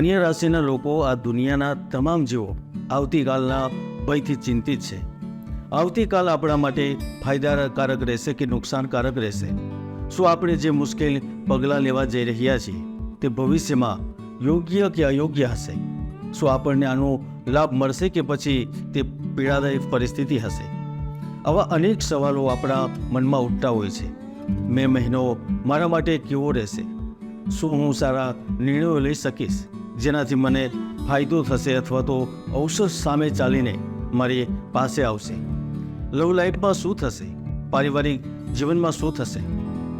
કન્યા રાશિના લોકો આ દુનિયાના તમામ જીવો આવતીકાલના ભયથી ચિંતિત છે. આવતીકાલ આપણા માટે ફાયદાકારક રહેશે કે નુકસાનકારક રહેશે? શું આપણે જે મુશ્કેલ પગલાં લેવા જઈ રહ્યા છીએ, તે ભવિષ્યમાં યોગ્ય કે અયોગ્ય હશે? શું આપણને આનો લાભ મળશે કે પછી તે પીડાદાયક પરિસ્થિતિ હશે? આવા અનેક સવાલો આપણા મનમાં ઉઠતા હોય છે. મે મહિનો મારા માટે કેવો રહેશે? શું હું સારા નિર્ણયો લઈ શકીશ? જેનાથી મને ફાયદો થશે અથવા તો ઔષધ સામે ચાલીને મારી પાસે આવશે. લવ લાઈફમાં શું થશે? પારિવારિક જીવનમાં શું થશે?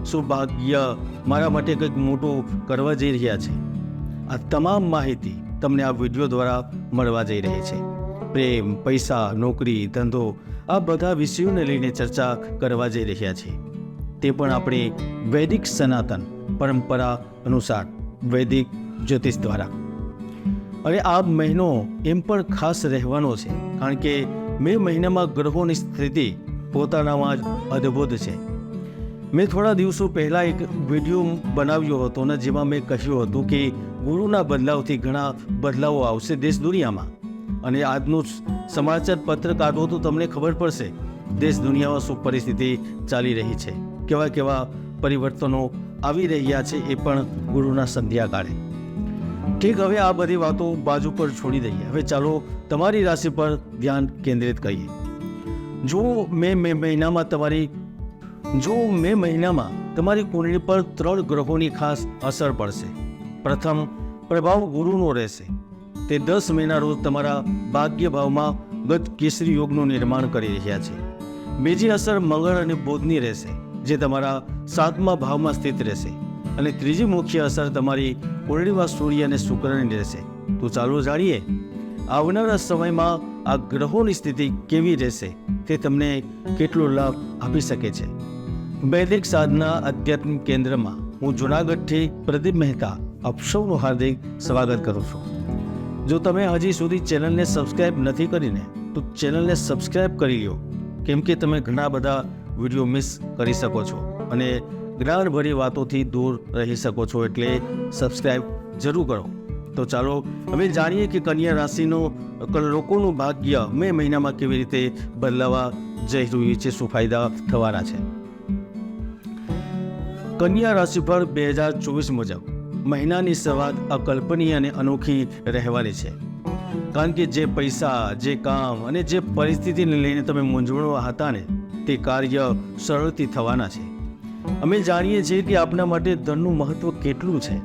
શું ભાગ્ય મારા માટે કંઈક મોટું કરવા જઈ રહ્યા છે. આ તમામ માહિતી તમને આ વીડિયો દ્વારા મળવા જઈ રહી છે. પ્રેમ, પૈસા, નોકરી, ધંધો, આ બધા વિષયોને લઈને ચર્ચા કરવા જઈ રહ્યા છે. તે પણ આપણી વૈદિક સનાતન પરંપરા અનુસાર, વૈદિક જ્યોતિષ દ્વારા. અને આ મહિનો એમ પણ ખાસ રહેવાનો છે, કારણ કે મે મહિનામાં ગ્રહોની સ્થિતિ પોતાનામાં જ અદ્ભુત છે. મેં થોડા દિવસો પહેલાં એક વીડિયો બનાવ્યો હતો ને જેમાં મેં કહ્યું હતું કે ગુરુના બદલાવથી ઘણા બદલાવો આવશે દેશ દુનિયામાં. અને આજનું સમાચાર પત્ર કાઢવું તો તમને ખબર પડશે, દેશ દુનિયામાં શું પરિસ્થિતિ ચાલી રહી છે, કેવા કેવા પરિવર્તનો આવી રહ્યા છે એ પણ ગુરુના સંધ્યાકાળે ઠીક, હવે આ બધી વાતો બાજુ પર છોડી દઈએ. હવે ચાલો તમારી રાશિ પર ધ્યાન કેન્દ્રિત કરીએ. જો મે મે મહિનામાં તમારી, જો મે મહિનામાં તમારી કુંડળી પર ત્રણ ગ્રહોની ખાસ અસર પડશે. પ્રથમ, પ્રભાવ ગુરુનો રહેશે. તે દસ મહિના રોજ તમારા ભાગ્ય ભાવમાં ગત કેસરી યોગનું નિર્માણ કરી રહ્યા છે. બીજી અસર મંગળ અને બુધની રહેશે, જે તમારા સાતમા ભાવમાં સ્થિત રહેશે. અને ત્રીજી મુખ્ય અસર તમારી કુંડળીમાં સૂર્ય અને શુક્રની રહેશે તો ચાલો જાણીએ, આવનારા સમયમાં આ ગ્રહોની સ્થિતિ કેવી રહેશે તે તમને કેટલો લાભ આપી શકે છે. વૈદિક સાધના અધ્યાત્મ કેન્દ્રમાં હું જુનાગઢથી પ્રદીપ મહેતા આપ હાર્દિક સ્વાગત કરું છું. જો તમે હજી સુધી ચેનલને સબસ્ક્રાઇબ નથી કરીને, તો ચેનલને સબસ્ક્રાઇબ કરી લો. કેમ કે તમે ઘણા બધા વીડિયો મિસ કરી શકો છો. અને જ્ઞાનભરી વાતોથી દૂર રહી શકો છો એટલે સબસ્ક્રાઇબ જરૂર કરો. તો ચાલો, હવે જાણીએ કે કન્યા રાશિનું લોકોનું ભાગ્ય મે મહિનામાં કેવી રીતે બદલાવા જઈ રહ્યું છે, શું ફાયદા થવાના છે? કન્યા રાશિ પર બે હજાર ચોવીસ મુજબ મહિનાની શરૂઆત અકલ્પનીય અને અનોખી રહેવાની છે. કારણ કે જે પૈસા, જે કામ અને જે પરિસ્થિતિને લઈને તમે મૂંઝવણો હતા ને, તે કાર્ય સરળથી થવાના છે. અમે જાણીએ છીએ કે આપના માટે ધનનું મહત્વ કેટલું છે.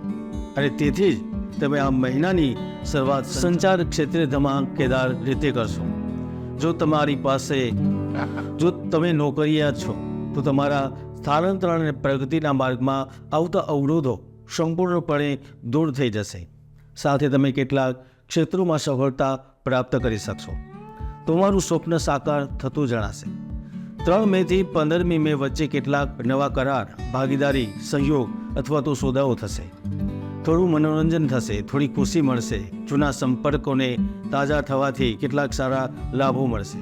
અને તેથી જ તમે આ મહિનાની શરૂઆત સંચાર ક્ષેત્રે ધમાકેદાર રીતે કરશો. જો તમારી પાસે, જો તમે નોકરિયાત છો, તો તમારા સ્થાનાંતરણ અને પ્રગતિના માર્ગમાં આવતા અવરોધો સંપૂર્ણપણે દૂર થઈ જશે. સાથે તમે કેટલાક ક્ષેત્રોમાં સફળતા પ્રાપ્ત કરી શકશો. તમારું સ્વપ્ન સાકાર થતું જણાશે. ત્રણ મેથી પંદરમી મે વચ્ચે કેટલાક નવા કરાર, ભાગીદારી સહયોગ અથવા તો સોદાઓ થશે. થોડું મનોરંજન થશે, થોડી ખુશી મળશે, જૂના સંપર્કોને તાજા થવાથી કેટલાક સારા લાભો મળશે.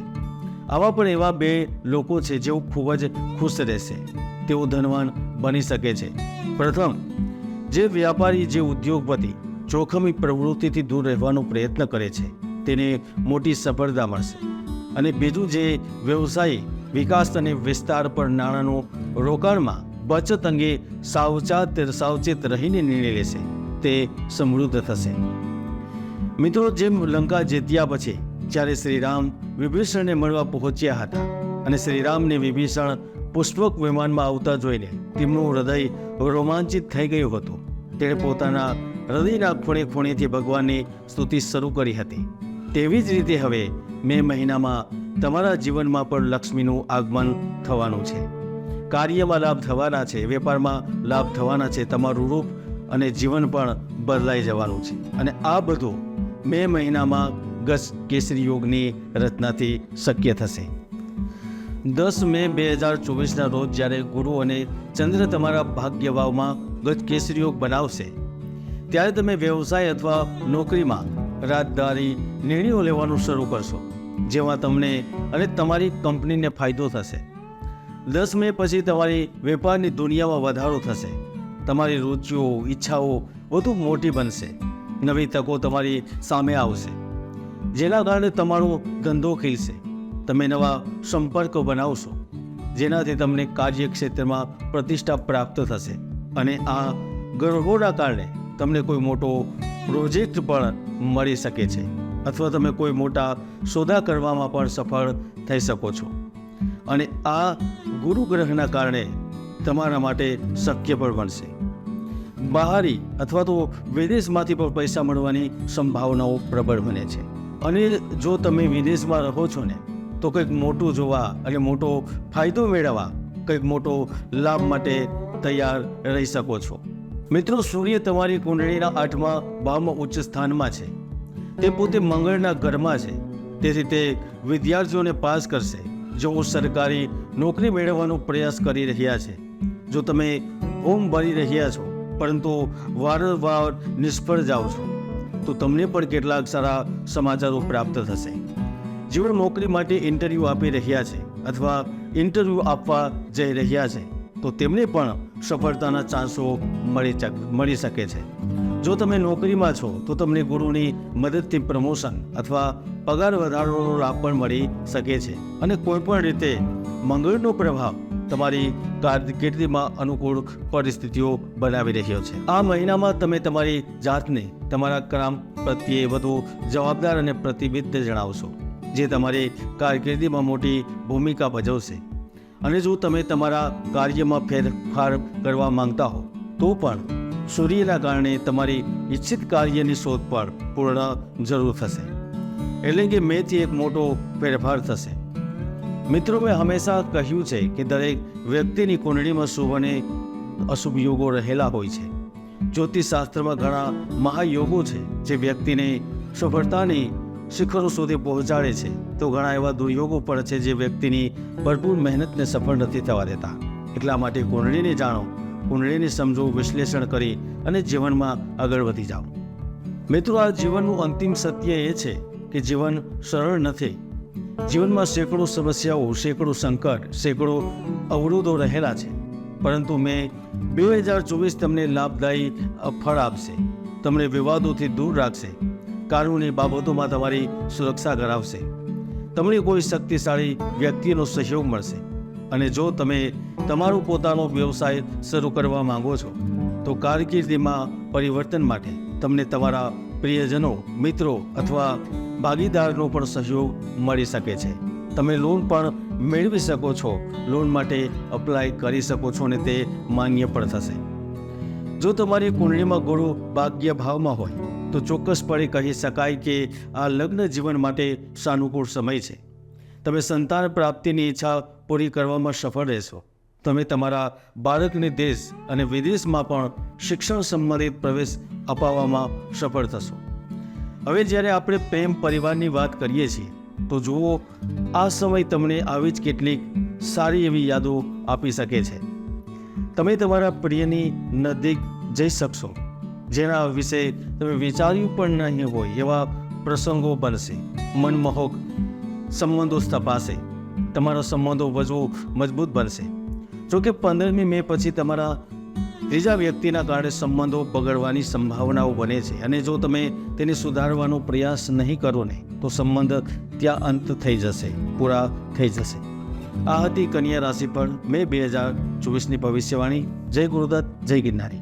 આવા પણ એવા બે લોકો છે જેઓ ખૂબ જ ખુશ રહેશે. તેઓ ધનવાન બની શકે છે. પ્રથમ, જે વ્યાપારી, જે ઉદ્યોગપતિ જોખમી પ્રવૃત્તિથી દૂર રહેવાનો પ્રયત્ન કરે છે, તેને મોટી સફળતા મળશે. અને બીજું, જે વ્યવસાયી વિકાસ અને વિસ્તાર પર નાણાંનું રોકાણમાં બચત અંગે સાવચાત સાવચેત રહીને નિર્ણય લેશે. તે સમૃદ્ધ થશે. મિત્રો, જેમ લંકા જીત્યા પછી જ્યારે શ્રીરામ વિભીષણને મળવા પહોંચ્યા હતા અને શ્રીરામને વિભીષણ પુષ્પક વિમાનમાં આવતા જોઈને તેમનું હૃદય રોમાંચિત થઈ ગયું હતું, તેણે પોતાના હૃદયના ખૂણે ખૂણેથી ભગવાનની સ્તુતિ શરૂ કરી હતી. તેવી જ રીતે હવે મે મહિનામાં તમારા જીવનમાં પણ લક્ષ્મીનું આગમન થવાનું છે. કાર્યમાં લાભ થવાના છે, વેપારમાં લાભ થવાના છે, તમારું રૂપ અને જીવન પણ બદલાઈ જવાનું છે. અને આ બધું મે મહિનામાં ગસ કેસરી યોગની રચનાથી શક્ય થશે. દસ મે બે હજાર ચોવીસના રોજ જ્યારે ગુરુ અને ચંદ્ર તમારા ભાગ્યભાવમાં ગત કેસરી યોગ બનાવશે, ત્યારે તમે વ્યવસાય અથવા નોકરીમાં રાજદારી નિર્ણયો લેવાનું શરૂ કરશો. જેમાં તમને અને તમારી કંપનીને ફાયદો થશે. દસ મે પછી તમારી વેપારની દુનિયામાં વધારો થશે. તમારી રુચિઓ, ઈચ્છાઓ વધુ મોટી બનશે. નવી તકો તમારી સામે આવશે. જેના કારણે તમારો ધંધો ખીલશે. તમે નવા સંપર્કો બનાવશો, જેનાથી તમને કાર્યક્ષેત્રમાં પ્રતિષ્ઠા પ્રાપ્ત થશે. અને આ ગર્ભોના કારણે તમને કોઈ મોટો પ્રોજેક્ટ પણ મળી શકે છે. અથવા તમે કોઈ મોટા સોદા કરવામાં પણ સફળ થઈ શકો છો. અને આ ગુરુ ગ્રહના કારણે તમારા માટે શક્ય પણ બનશે. બહારી અથવા તો વિદેશમાંથી પણ પૈસા મળવાની સંભાવનાઓ પ્રબળ બને છે. અને જો તમે વિદેશમાં રહો છો ને, તો કંઈક મોટું જોવા અને મોટો ફાયદો મેળવવા કંઈક મોટો લાભ માટે તૈયાર રહી શકો છો. મિત્રો, સૂર્ય તમારી કુંડળીના આઠમા ભાવમાં ઉચ્ચ સ્થાનમાં છે. તે પોતે મંગળના ઘરમાં છે. તેથી તે વિદ્યાર્થીઓને પાસ કરશે. જેઓ સરકારી નોકરી મેળવવાનો પ્રયાસ કરી રહ્યા છે. જો તમે ફોર્મ ભરી રહ્યા છો, પરંતુ વારંવાર નિષ્ફળ જાઓ છો, તો તમને પણ કેટલાક સારા સમાચારો પ્રાપ્ત થશે. જેઓ નોકરી માટે ઇન્ટરવ્યૂ આપી રહ્યા છે અથવા ઇન્ટરવ્યૂ આપવા જઈ રહ્યા છે, તો તેમને પણ સફળતાના ચાન્સો મળી મળી શકે છે. જો તમે નોકરીમાં છો, તો તમને ગુરુની મદદથી પ્રમોશન અથવા પગાર વધારવાનો લાભ પણ મળી શકે છે. અને કોઈ પણ રીતે મંગળનો પ્રભાવ તમારી કારકિર્દીમાં અનુકૂળ પરિસ્થિતિઓ બનાવી રહ્યો છે. આ મહિનામાં તમે તમારી જાતને તમારા કામ પ્રત્યે વધુ જવાબદાર અને પ્રતિબદ્ધ જણાવશો, જે તમારી કારકિર્દીમાં મોટી ભૂમિકા ભજવશે. અને જો તમે તમારા કાર્યમાં ફેરફાર કરવા માંગતા હો, તો પણ સૂર્યના કારણે તમારી ઈચ્છિત કાર્યની શોધ પણ પૂર્ણ જરૂર થશે. એટલે કે મેથી એક મોટો ફેરફાર થશે. મિત્રો, મેં હંમેશા કહ્યું છે કે દરેક વ્યક્તિની કુંડળીમાં શુભ અને અશુભ યોગો રહેલા હોય છે. જ્યોતિષશાસ્ત્રમાં ઘણા મહાયોગો છે જે વ્યક્તિને સફળતાની શિખરો સુધી પહોંચાડે છે. તો ઘણા એવા દુર્યોગો પણ છે જે વ્યક્તિની ભરપૂર મહેનતને સફળ નથી થવા દેતા. એટલા માટે કુંડળીને જાણો કુંડળીને સમજો વિશ્લેષણ કરી અને જીવનમાં આગળ વધી જાઓ. મિત્રો, આ જીવનનું અંતિમ સત્ય એ છે કે જીવન સરળ નથી. જીવનમાં સેંકડો સમસ્યાઓ, સેંકડો સંકટ, સેંકડો અવરોધો રહેલા છે. પરંતુ મેં બે હજાર ચોવીસ તમને લાભદાયી ફળ આપશે. તમને વિવાદોથી દૂર રાખશે. કાનૂની બાબતોમાં તમારી સુરક્ષા કરાવશે. તમને કોઈ શક્તિશાળી વ્યક્તિનો સહયોગ મળશે. અને જો તમે તમારો પોતાનો વ્યવસાય શરૂ કરવા માંગો છો, તો કારકિર્દીમાં પરિવર્તન માટે તમને તમારા પ્રિયજનો, મિત્રો અથવા ભાગીદારનો પણ સહયોગ મળી શકે છે. તમે લોન પણ મેળવી શકો છો. લોન માટે અપ્લાય કરી શકો છો અને તે માન્ય પણ થશે. જો તમારી કુંડળીમાં ગુરુ ભાગ્ય ભાવમાં હોય, તો ચોક્કસપણે કહી શકાય કે આ લગ્ન જીવન માટે સાનુકૂળ સમય છે. તમે સંતાન પ્રાપ્તિની ઈચ્છા પૂરી કરવામાં સફળ રહેશો. તમે તમારા બાળકને દેશ અને વિદેશમાં પણ શિક્ષણ સંબંધિત પ્રવેશ અપાવવામાં સફળ થશો. હવે જ્યારે આપણે પ્રેમ પરિવારની વાત કરીએ છીએ, તો જુઓ, આ સમય તમને આવી જ કેટલીક સારી એવી યાદો આપી શકે છે. તમે તમારા પ્રિયની નજીક જઈ શકશો, જેના વિશે તમે વિચાર્યું પણ નહીં હોય એવા પ્રસંગો બનશે. મનમોહક સંબંધો સ્થપાશે. તમારો સંબંધો વધુ મજબૂત બનશે. જોકે પંદરમી મે પછી તમારા ત્રીજા વ્યક્તિના કારણે સંબંધો બગડવાની સંભાવનાઓ બને છે અને જો તમે તેને સુધારવાનો પ્રયાસ નહીં કરો ને, તો સંબંધ ત્યાં અંત થઈ જશે, પૂરા થઈ જશે. આ હતી કન્યા રાશિ પર મે બે હજાર ચોવીસની ભવિષ્યવાણી. જય ગુરુદત્ત, જય ગિરનારી.